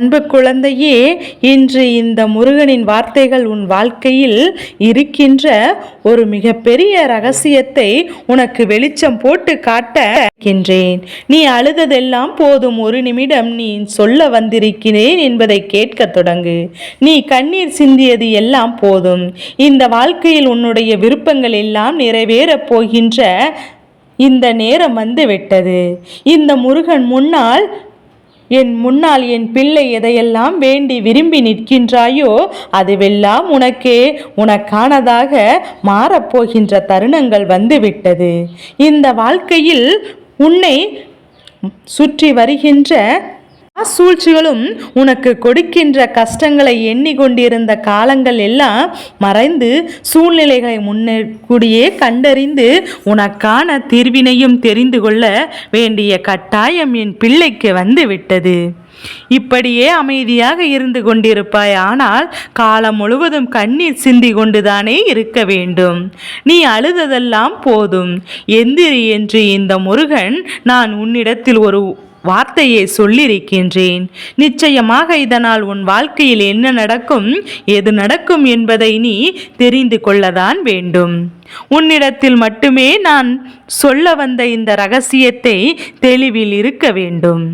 அன்பு குழந்தையே இன்று இந்த முருகனின் வார்த்தைகள் உன் வாழ்க்கையில் இருக்கின்ற ஒரு மிகப்பெரிய ரகசியத்தை உனக்கு வெளிச்சம் போட்டு காட்ட நீ அழுததெல்லாம் போதும் ஒரு நிமிடம் நீ சொல்ல வந்திருக்கிறேன் என்பதை கேட்க தொடங்கு. நீ கண்ணீர் சிந்தியது எல்லாம் போதும். இந்த வாழ்க்கையில் உன்னுடைய விருப்பங்கள் எல்லாம் நிறைவேறப் போகின்ற இந்த நேரம் வந்து விட்டது. இந்த முருகன் முன்னால் என் முன்னால் என் பிள்ளை எதையெல்லாம் வேண்டி விரும்பி நிற்கின்றாயோ அதுவெல்லாம் உனக்கே. உனக்கானதாக மாறப்போகின்ற தருணங்கள் வந்துவிட்டது. இந்த வாழ்க்கையில் உன்னை சுற்றி வருகின்ற சூழ்ச்சிகளும் உனக்கு கொடுக்கின்ற கஷ்டங்களை எண்ணிக்கொண்டிருந்த காலங்கள் எல்லாம் மறைந்து சூழ்நிலைகளை முன்னேற்கூடியே கண்டறிந்து உனக்கான தீர்வினையும் தெரிந்து கொள்ள வேண்டிய கட்டாயம் என் பிள்ளைக்கு வந்து விட்டது இப்படியே அமைதியாக இருந்து கொண்டிருப்பாய். ஆனால் காலம் முழுவதும் கண்ணீர் சிந்தி கொண்டுதானே இருக்க வேண்டும். நீ அழுததெல்லாம் போதும். எந்திரி என்று இந்த முருகன் நான் உன்னிடத்தில் ஒரு வார்த்தையை சொல்லியிருக்கின்றேன். நிச்சயமாக இதனால் உன் வாழ்க்கையில் என்ன நடக்கும் எது நடக்கும் என்பதை நீ தெரிந்து கொள்ளதான் வேண்டும். உன்னிடத்தில் மட்டுமே நான் சொல்ல வந்த இந்த ரகசியத்தை தெளிவில் இருக்க வேண்டும்.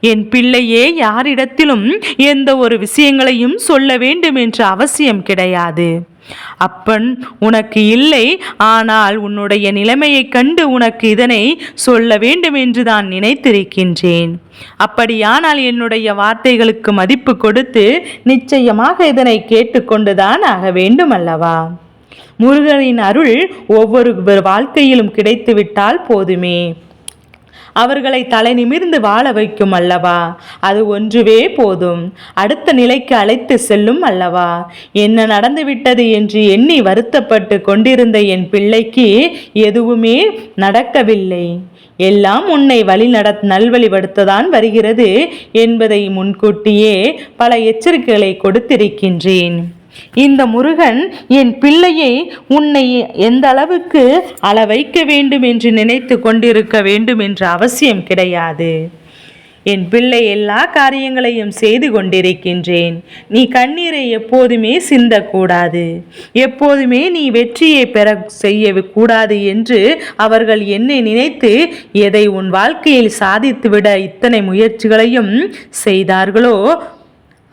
என் பிள்ளையே யாரிடத்திலும் எந்த ஒரு விஷயங்களையும் சொல்ல வேண்டும் என்ற அவசியம் கிடையாது. அப்பன் உனக்கு இல்லை ஆனால் உன்னுடைய நிலைமையைக் கண்டு உனக்கு இதனை சொல்ல வேண்டும் என்று தான் நினைத்திருக்கின்றேன். அப்படியானால் என்னுடைய வார்த்தைகளுக்கு மதிப்பு கொடுத்து நிச்சயமாக இதனை கேட்டுக்கொண்டுதான் ஆக வேண்டும் அல்லவா? முருகனின் அருள் ஒவ்வொரு வாழ்க்கையிலும் கிடைத்துவிட்டால் போதுமே. அவர்களை தலை நிமிர்ந்து வாழ வைக்கும் அல்லவா? அது ஒன்றுவே போதும். அடுத்த நிலைக்கு அழைத்து செல்லும் அல்லவா? என்ன நடந்துவிட்டது என்று எண்ணி வருத்தப்பட்டு கொண்டிருந்த என் பிள்ளைக்கு எதுவுமே நடக்கவில்லை. எல்லாம் உன்னை வழி நட நல்வழிப்படுத்ததான் வருகிறது என்பதை முன்கூட்டியே பல எச்சரிக்கைகளை கொடுத்திருக்கின்றேன். இந்த முருகன் என் பிள்ளையை உன்னை எந்த அளவுக்கு அள வைக்க வேண்டும் என்று நினைத்து கொண்டிருக்க வேண்டும் என்ற அவசியம் கிடையாது. என் பிள்ளை எல்லா காரியங்களையும் செய்து கொண்டிருக்கின்றேன். நீ கண்ணீரை எப்போதுமே சிந்தக்கூடாது. எப்போதுமே நீ வெற்றியை பெற செய்ய கூடாது என்று அவர்கள் என்னை நினைத்து எதை உன் வாழ்க்கையில் சாதித்துவிட இத்தனை முயற்சிகளையும் செய்தார்களோ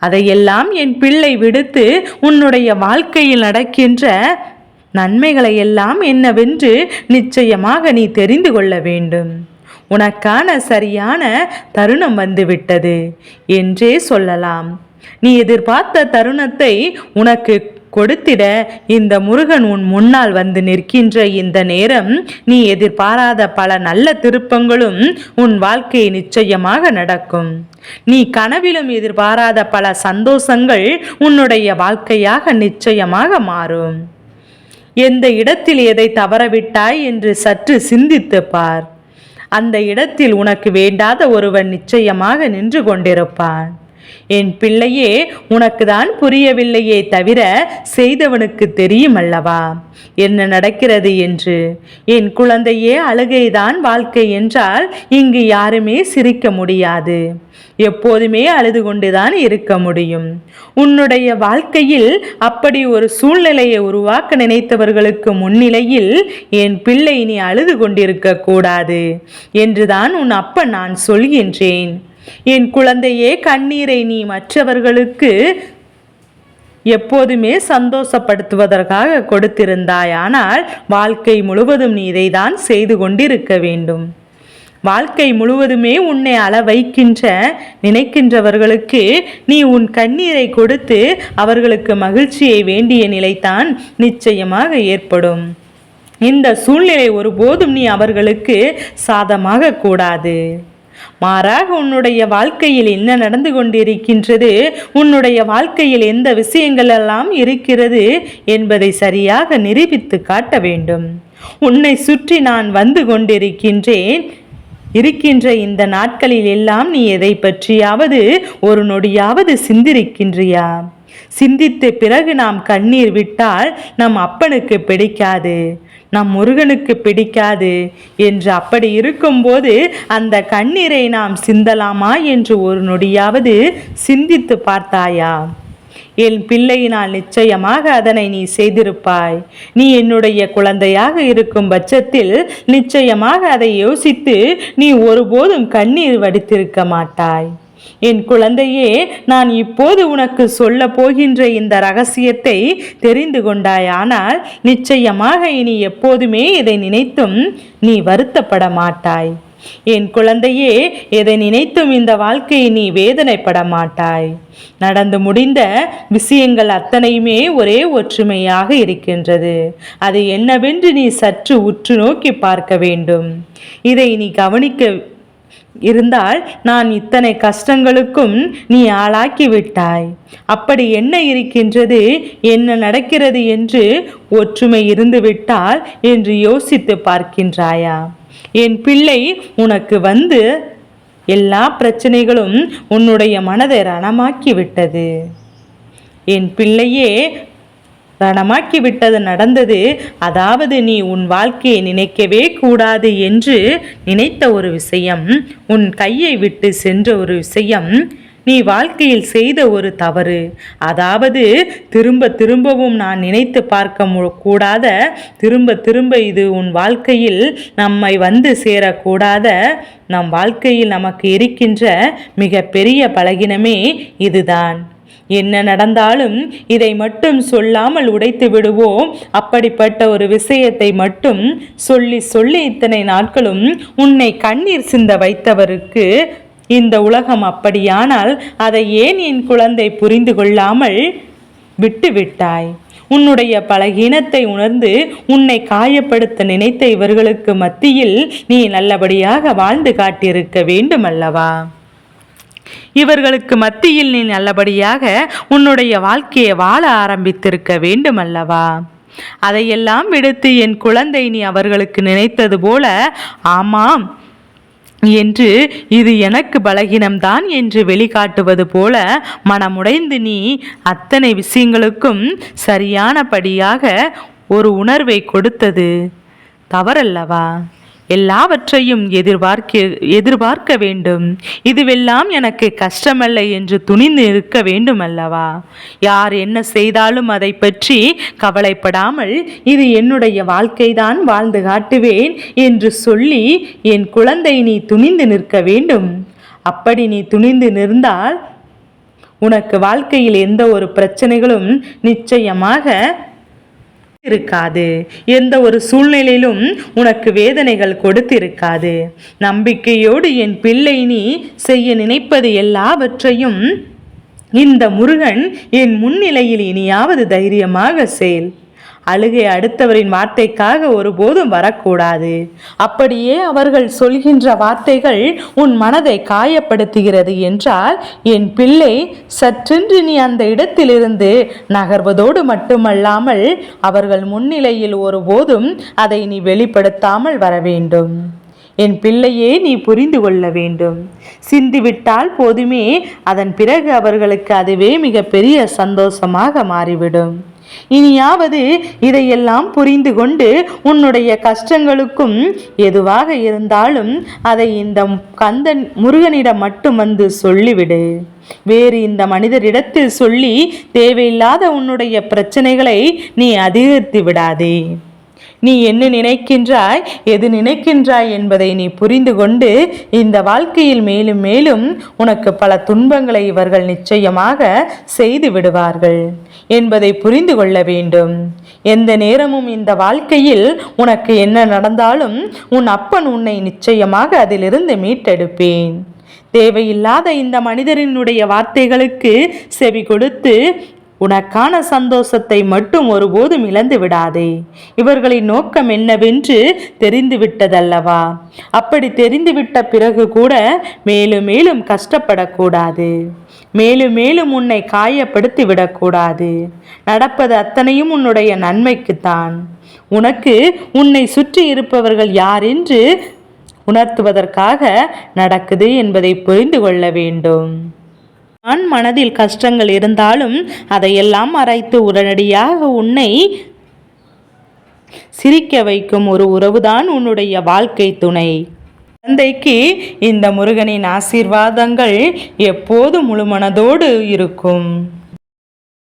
அதையெல்லாம் என் பிள்ளை விடுத்து உன்னுடைய வாழ்க்கையில் நடக்கின்ற நன்மைகளை எல்லாம் என்னவென்று நிச்சயமாக நீ தெரிந்து கொள்ள வேண்டும். உனக்கான சரியான தருணம் வந்துவிட்டது என்றே சொல்லலாம். நீ எதிர்பார்த்த தருணத்தை உனக்கு கொடுத்திட இந்த முருகன் உன் முன்னால் வந்து நிற்கின்ற இந்த நேரம் நீ எதிர்பாராத பல நல்ல திருப்பங்களும் உன் வாழ்க்கை நிச்சயமாக நடக்கும். நீ கனவிலும் எதிர்பாராத பல சந்தோஷங்கள் உன்னுடைய வாழ்க்கையாக நிச்சயமாக மாறும். எந்த இடத்தில் எதை தவறவிட்டாய் என்று சற்று சிந்தித்து பார். அந்த இடத்தில் உனக்கு வேண்டாத ஒருவன் நிச்சயமாக நின்று கொண்டிருப்பான். என் பிள்ளையே உனக்கு தான் புரியவில்லையே தவிர செய்தவனுக்கு தெரியும் அல்லவா? என்ன நடக்கிறது என்று? என் குழந்தையே அழுகைதான் வாழ்க்கை என்றால் இங்கு யாருமே சிரிக்க முடியாது. எப்போதுமே அழுது கொண்டுதான் இருக்க முடியும். உன்னுடைய வாழ்க்கையில் அப்படி ஒரு சூழ்நிலையை உருவாக்க நினைத்தவர்களுக்கு முன்னிலையில் என் பிள்ளை நீ அழுது கொண்டிருக்க கூடாது என்றுதான் உன் அப்பன் நான் சொல்கின்றேன். என் குழந்தையே கண்ணீரை நீ மற்றவர்களுக்கு எப்போதுமே சந்தோஷப்படுத்துவதற்காக கொடுத்திருந்தாய். ஆனால் வாழ்க்கை முழுவதும் நீ இதைதான் செய்து கொண்டிருக்க வேண்டும். வாழ்க்கை முழுவதுமே உன்னை அள வைக்கின்ற நினைக்கின்றவர்களுக்கு நீ உன் கண்ணீரை கொடுத்து அவர்களுக்கு மகிழ்ச்சியை வேண்டிய நிலைதான் நிச்சயமாக ஏற்படும். இந்த சூழ்நிலை ஒருபோதும் நீ அவர்களுக்கு சாதமாக கூடாது. மாறாக உன்னுடைய வாழ்க்கையில் என்ன நடந்து கொண்டிருக்கின்றது உன்னுடைய வாழ்க்கையில் எந்த விஷயங்கள் எல்லாம் இருக்கிறது என்பதை சரியாக நிரூபித்து காட்ட வேண்டும். உன்னை சுற்றி நான் வந்து கொண்டிருக்கின்றேன். இருக்கின்ற இந்த நாட்களில் எல்லாம் நீ எதை பற்றியாவது ஒரு நொடியாவது சிந்திருக்கின்றியா? சிந்தித்த பிறகு நாம் கண்ணீர் விட்டால் நம் அப்பனுக்கு பிடிக்காது. நம் முருகனுக்கு பிடிக்காது என்று அப்படி இருக்கும்போது அந்த கண்ணீரை நாம் சிந்தலாமா என்று ஒரு நொடியாவது சிந்தித்து பார்த்தாயா? என் பிள்ளையினால் நிச்சயமாக அதனை நீ செய்திருப்பாய். நீ என்னுடைய குழந்தையாக இருக்கும் பட்சத்தில் நிச்சயமாக அதை யோசித்து நீ ஒருபோதும் கண்ணீர் வடித்திருக்க மாட்டாய். என் குழந்தையே நான் இப்போது உனக்கு சொல்ல போகின்ற இந்த ரகசியத்தை தெரிந்து கொண்டாயானால் நிச்சயமாக இனி எப்போதுமே இதை நினைத்தும் நீ வருத்தப்பட மாட்டாய். என் குழந்தையே எதை நினைத்தும் இந்த வாழ்க்கையை நீ வேதனைப்பட மாட்டாய். நடந்து முடிந்த விஷயங்கள் அத்தனையுமே ஒரே ஒற்றுமையாக இருக்கின்றது. அது என்னவென்று நீ சற்று உற்று நோக்கி பார்க்க வேண்டும். இதை நீ கவனிக்க இருந்தால் நான் இத்தனை கஷ்டங்களுக்கும் நீ ஆளாக்கி விட்டாய் அப்படி என்ன இருக்கின்றது? என்ன நடக்கிறது என்று ஒற்றுமை இருந்து விட்டால் என்று யோசித்து பார்க்கின்றாயா? என் பிள்ளை உனக்கு வந்து எல்லா பிரச்சனைகளும் உன்னுடைய மனதை ரணமாக்கி விட்டது என் பிள்ளையே ரணமாக்கி விட்டது நடந்தது. அதாவது நீ உன் வாழ்க்கையை நினைக்கவே கூடாது என்று நினைத்த ஒரு விஷயம் உன் கையை விட்டு சென்ற ஒரு விஷயம் நீ வாழ்க்கையில் செய்த ஒரு தவறு. அதாவது திரும்ப திரும்பவும் நான் நினைத்து பார்க்க மு- கூடாத திரும்ப திரும்ப இது உன் வாழ்க்கையில் நம்மை வந்து சேரக்கூடாத நம் வாழ்க்கையில் நமக்கு இருக்கின்ற மிக பெரிய பலகினமே இதுதான். என்ன நடந்தாலும் இதை மட்டும் சொல்லாமல் உடைத்து விடுவோம். அப்படிப்பட்ட ஒரு விஷயத்தை மட்டும் சொல்லி சொல்லி இத்தனை நாட்களும் உன்னை கண்ணீர் சிந்த வைத்தவருக்கு இந்த உலகம் அப்படியானால் அதை ஏன் என் குழந்தை புரிந்து கொள்ளாமல் விட்டு விட்டாய்? உன்னுடைய பலகீனத்தை உணர்ந்து உன்னை காயப்படுத்த நினைத்த இவர்களுக்கு மத்தியில் நீ நல்லபடியாக வாழ்ந்து காட்டியிருக்க வேண்டும் அல்லவா இவர்களுக்கு மத்தியில் நீ நல்லபடியாக உன்னுடைய வாழ்க்கையை வாழ ஆரம்பித்திருக்க வேண்டும் அல்லவா அதையெல்லாம் விடுத்து என் குழந்தை நீ அவர்களுக்கு நினைத்தது போல ஆமாம் என்று இது எனக்கு பலகீனம்தான் என்று வெளிக்காட்டுவது போல மனமுடைந்து நீ அத்தனை விஷயங்களுக்கும் சரியானபடியாக ஒரு உணர்வை கொடுத்தது தவறல்லவா? எல்லாவற்றையும் எதிர்பார்க்க எதிர்பார்க்க வேண்டும். இதுவெல்லாம் எனக்கு கஷ்டமல்ல என்று துணிந்து இருக்க வேண்டும் அல்லவா யார் என்ன செய்தாலும் அதை பற்றி கவலைப்படாமல் இது என்னுடைய வாழ்க்கைதான் வாழ்ந்து காட்டுவேன் என்று சொல்லி என் குழந்தை நீ துணிந்து நிற்க வேண்டும். அப்படி நீ துணிந்து நிற்ந்தால் உனக்கு வாழ்க்கையில் எந்த ஒரு பிரச்சனைகளும் நிச்சயமாக இருக்காது. எந்த ஒரு சூழ்நிலையிலும் உனக்கு வேதனைகள் கொடுத்திருக்காது. நம்பிக்கையோடு என் பிள்ளை நீ செய்ய நினைப்பது எல்லாவற்றையும் இந்த முருகன் என் முன்னிலையில் இனியாவது தைரியமாக செயல். அழுகை அடுத்தவரின் வார்த்தைக்காக ஒருபோதும் வரக்கூடாது. அப்படியே அவர்கள் சொல்கின்ற வார்த்தைகள் உன் மனதை காயப்படுத்துகிறது என்றால் என் பிள்ளை சற்றென்று நீ அந்த இடத்திலிருந்து நகர்வதோடு மட்டுமல்லாமல் அவர்கள் முன்னிலையில் ஒருபோதும் அதை நீ வெளிப்படுத்தாமல் வர வேண்டும். என் பிள்ளையே நீ புரிந்து கொள்ள வேண்டும். சிந்திவிட்டால் போதுமே அதன் பிறகு அவர்களுக்கு அதுவே மிகப்பெரிய சந்தோஷமாக மாறிவிடும். இனியாவது இதையெல்லாம் புரிந்து கொண்டு உன்னுடைய கஷ்டங்களுக்கும் எதுவாக இருந்தாலும் அதை இந்த கந்தன் முருகனிடம் மட்டும் வந்து சொல்லிவிடு. வேறு இந்த மனிதரிடத்தில் சொல்லி தேவையில்லாத உன்னுடைய பிரச்சனைகளை நீ அதிகரித்து விடாதே. நீ என்ன நினைக்கின்றாய் எது நினைக்கின்றாய் என்பதை நீ புரிந்து கொண்டு இந்த வாழ்க்கையில் மேலும் மேலும் உனக்கு பல துன்பங்களை இவர்கள் நிச்சயமாக செய்து விடுவார்கள் என்பதை புரிந்து கொள்ள வேண்டும். எந்த நேரமும் இந்த வாழ்க்கையில் உனக்கு என்ன நடந்தாலும் உன் அப்பன் உன்னை நிச்சயமாக அதிலிருந்து மீட்டெடுப்பேன். தேவையில்லாத இந்த மனிதரினுடைய வார்த்தைகளுக்கு செவி கொடுத்து உனக்கான சந்தோஷத்தை மட்டும் ஒருபோதும் இழந்து விடாதே. இவர்களின் நோக்கம் என்னவென்று தெரிந்துவிட்டதல்லவா? அப்படி தெரிந்துவிட்ட பிறகு கூட மேலும் மேலும் கஷ்டப்படக்கூடாது. மேலும் மேலும் உன்னை காயப்படுத்தி விடக்கூடாது நடப்பது அத்தனையும் உன்னுடைய நன்மைக்குத்தான். உனக்கு உன்னை சுற்றி இருப்பவர்கள் யார் என்று உணர்த்துவதற்காக நடக்குது என்பதை புரிந்து கொள்ள வேண்டும். ஆண் மனதில் கஷ்டங்கள் இருந்தாலும் அதையெல்லாம் மறைத்து உடனடியாக உன்னை சிரிக்க வைக்கும் ஒரு உறவுதான் உன்னுடைய வாழ்க்கை துணை. தந்தைக்கு இந்த முருகனின் ஆசீர்வாதங்கள் எப்போது முழுமனதோடு இருக்கும்?